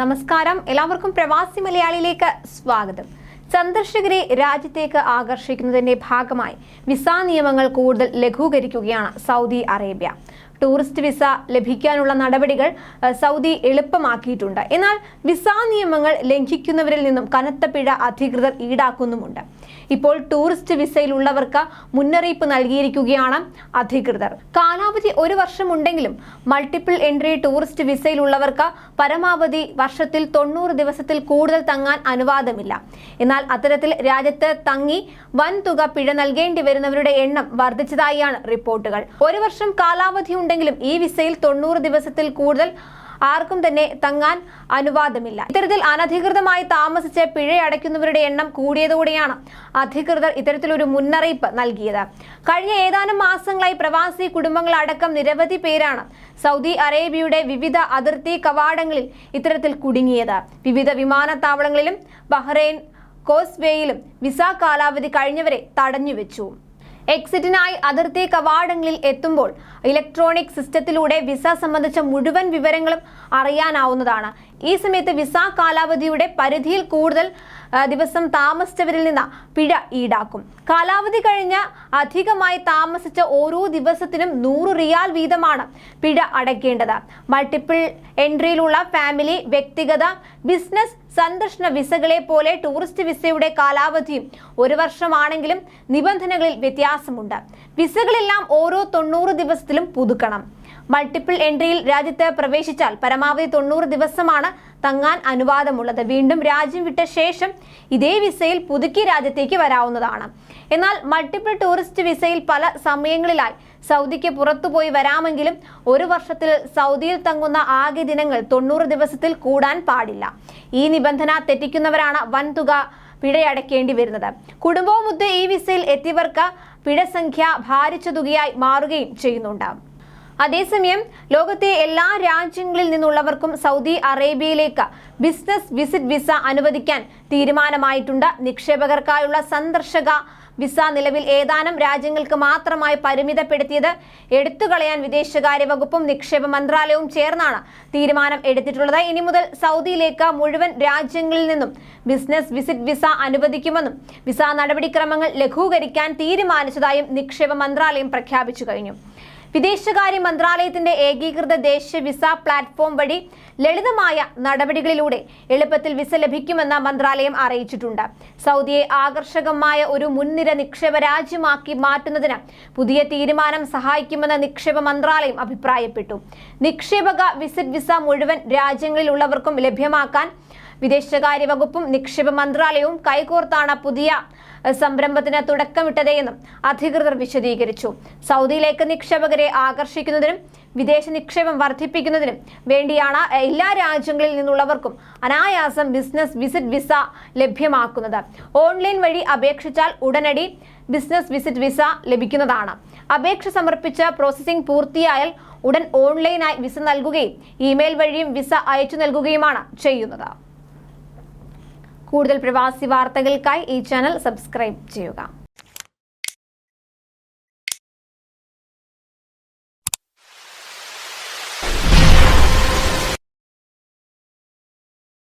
നമസ്കാരം. എല്ലാവർക്കും പ്രവാസി മലയാളിയിലേക്ക് സ്വാഗതം. സന്ദർശകരെ രാജ്യത്തേക്ക് ആകർഷിക്കുന്നതിന്റെ ഭാഗമായി വിസാ നിയമങ്ങൾ കൂടുതൽ ലഘൂകരിക്കുകയാണ് സൗദി അറേബ്യ. ടൂറിസ്റ്റ് വിസ ലഭിക്കാനുള്ള നടപടികൾ സൗദി എളുപ്പമാക്കിയിട്ടുണ്ട്. എന്നാൽ വിസ നിയമങ്ങൾ ലംഘിക്കുന്നവരിൽ നിന്നും കനത്ത പിഴ അധികൃതർ ഈടാക്കുന്നുമുണ്ട്. ഇപ്പോൾ ടൂറിസ്റ്റ് വിസയിലുള്ളവർക്ക് മുന്നറിയിപ്പ് നൽകിയിരിക്കുകയാണ് അധികൃതർ. കാലാവധി ഒരു വർഷമുണ്ടെങ്കിലും മൾട്ടിപ്പിൾ എൻട്രി ടൂറിസ്റ്റ് വിസയിലുള്ളവർക്ക് പരമാവധി വർഷത്തിൽ തൊണ്ണൂറ് ദിവസത്തിൽ കൂടുതൽ തങ്ങാൻ അനുവാദമില്ല. എന്നാൽ അത്തരത്തിൽ രാജ്യത്ത് തങ്ങി വൻ തുക പിഴ നൽകേണ്ടി വരുന്നവരുടെ എണ്ണം വർദ്ധിച്ചതായാണ് റിപ്പോർട്ടുകൾ. ഒരു വർഷം കാലാവധി ഉണ്ടെങ്കിലും ഈ വിസയിൽ തൊണ്ണൂറ് ദിവസത്തിൽ കൂടുതൽ ആർക്കും തന്നെ തങ്ങാൻ അനുവാദമില്ല. ഇത്തരത്തിൽ അനധികൃതമായി താമസിച്ച് പിഴ അടയ്ക്കുന്നവരുടെ എണ്ണം കൂടിയതോടെയാണ് അധികൃതർ ഇത്തരത്തിലൊരു മുന്നറിയിപ്പ് നൽകിയത്. കഴിഞ്ഞ ഏതാനും മാസങ്ങളായി പ്രവാസി കുടുംബങ്ങളടക്കം നിരവധി പേരാണ് സൗദി അറേബ്യയുടെ വിവിധ അതിർത്തി കവാടങ്ങളിൽ ഇത്തരത്തിൽ കുടുങ്ങിയത്. വിവിധ വിമാനത്താവളങ്ങളിലും ബഹ്റൈൻ കോസ്വേയിലും വിസ കാലാവധി കഴിഞ്ഞവരെ തടഞ്ഞുവെച്ചു. എക്സിറ്റിനായി അതിർത്തി കവാടങ്ങളിൽ എത്തുമ്പോൾ ഇലക്ട്രോണിക് സിസ്റ്റത്തിലൂടെ വിസ സംബന്ധിച്ച മുഴുവൻ വിവരങ്ങളും അറിയാനാവുന്നതാണ് ഈ സമയത്ത് വിസ കാലാവധിയുടെ പരിധിയിൽ കൂടുതൽ ദിവസം താമസിച്ചവരിൽ നിന്ന് പിഴ ഈടാക്കും. കാലാവധി കഴിഞ്ഞ അധികമായി താമസിച്ച ഓരോ ദിവസത്തിനും നൂറ് റിയാൽ വീതമാണ് പിഴ അടയ്ക്കേണ്ടത്. മൾട്ടിപ്പിൾ എൻട്രിയിലുള്ള ഫാമിലി വ്യക്തിഗത ബിസിനസ് സന്ദർശന വിസകളെ പോലെ ടൂറിസ്റ്റ് വിസയുടെ കാലാവധിയും ഒരു വർഷമാണെങ്കിലും നിബന്ധനകളിൽ വ്യത്യാസമുണ്ട്. വിസകളെല്ലാം ഓരോ തൊണ്ണൂറ് ദിവസത്തിലും പുതുക്കണം. മൾട്ടിപ്പിൾ എൻട്രിയിൽ രാജ്യത്ത് പ്രവേശിച്ചാൽ പരമാവധി തൊണ്ണൂറ് ദിവസമാണ് തങ്ങാൻ അനുവാദമുള്ളത്. വീണ്ടും രാജ്യം വിട്ട ശേഷം ഇതേ വിസയിൽ പുതുക്കി രാജ്യത്തേക്ക് വരാവുന്നതാണ്. എന്നാൽ മൾട്ടിപ്പിൾ ടൂറിസ്റ്റ് വിസയിൽ പല സമയങ്ങളിലായി സൗദിക്ക് പുറത്തുപോയി വരാമെങ്കിലും ഒരു വർഷത്തിൽ സൗദിയിൽ തങ്ങുന്ന ആകെ ദിനങ്ങൾ തൊണ്ണൂറ് ദിവസത്തിൽ കൂടാൻ പാടില്ല. ഈ നിബന്ധന തെറ്റിക്കുന്നവരാണ് വൻതുക പിഴയടക്കേണ്ടി വരുന്നത്. കുടുംബവുമൊത്ത് ഈ വിസയിൽ എത്തിയവർക്ക് പിഴസംഖ്യ ഭാരിച്ച തുകയായി മാറുകയും ചെയ്യുന്നുണ്ട്. അതേസമയം ലോകത്തെ എല്ലാ രാജ്യങ്ങളിൽ നിന്നുള്ളവർക്കും സൗദി അറേബ്യയിലേക്ക് ബിസിനസ് വിസിറ്റ് വിസ അനുവദിക്കാൻ തീരുമാനമായിട്ടുണ്ട്. നിക്ഷേപകർക്കായുള്ള സന്ദർശക വിസ നിലവിൽ ഏതാനും രാജ്യങ്ങൾക്ക് മാത്രമായി പരിമിതപ്പെടുത്തിയത് എടുത്തുകളയാൻ വിദേശകാര്യ വകുപ്പും നിക്ഷേപ മന്ത്രാലയവും ചേർന്നാണ് തീരുമാനം എടുത്തിട്ടുള്ളത്. ഇനി മുതൽ സൗദിയിലേക്ക് മുഴുവൻ രാജ്യങ്ങളിൽ നിന്നും ബിസിനസ് വിസിറ്റ് വിസ അനുവദിക്കുമെന്നും വിസ നടപടിക്രമങ്ങൾ ലഘൂകരിക്കാൻ തീരുമാനിച്ചതായും നിക്ഷേപ മന്ത്രാലയം പ്രഖ്യാപിച്ചു കഴിഞ്ഞു. വിദേശകാര്യ മന്ത്രാലയത്തിന്റെ ഏകീകൃത ദേശീയ വിസ പ്ലാറ്റ്ഫോം വഴി ലളിതമായ നടപടികളിലൂടെ എളുപ്പത്തിൽ വിസ ലഭിക്കുമെന്ന് മന്ത്രാലയം അറിയിച്ചിട്ടുണ്ട്. സൗദിയെ ആകർഷകമായ ഒരു മുൻനിര നിക്ഷേപ രാജ്യമാക്കി മാറ്റുന്നതിന് പുതിയ തീരുമാനം സഹായിക്കുമെന്ന് നിക്ഷേപ മന്ത്രാലയം അഭിപ്രായപ്പെട്ടു. നിക്ഷേപക വിസിറ്റ് വിസ മുഴുവൻ രാജ്യങ്ങളിലുള്ളവർക്കും ലഭ്യമാക്കാൻ വിദേശകാര്യ വകുപ്പും നിക്ഷേപ മന്ത്രാലയവും കൈകോർത്താണ് പുതിയ സംരംഭത്തിന് തുടക്കമിട്ടതെന്നും അധികൃതർ വിശദീകരിച്ചു. സൗദിയിലേക്ക് നിക്ഷേപകരെ ആകർഷിക്കുന്നതിനും വിദേശ നിക്ഷേപം വർദ്ധിപ്പിക്കുന്നതിനും വേണ്ടിയാണ് എല്ലാ രാജ്യങ്ങളിൽ നിന്നുള്ളവർക്കും അനായാസം ബിസിനസ് വിസിറ്റ് വിസ ലഭ്യമാക്കുന്നത്. ഓൺലൈൻ വഴി അപേക്ഷിച്ചാൽ ഉടനടി ബിസിനസ് വിസിറ്റ് വിസ ലഭിക്കുന്നതാണ്. അപേക്ഷ സമർപ്പിച്ച പ്രോസസ്സിംഗ് പൂർത്തിയായാൽ ഉടൻ ഓൺലൈനായി വിസ നൽകുകയും ഇമെയിൽ വഴിയും വിസ അയച്ചു നൽകുകയുമാണ് ചെയ്യുന്നത്. കൂടുതൽ പ്രവാസി വാർത്തകൾക്കായി ഈ ചാനൽ സബ്സ്ക്രൈബ് ചെയ്യുക.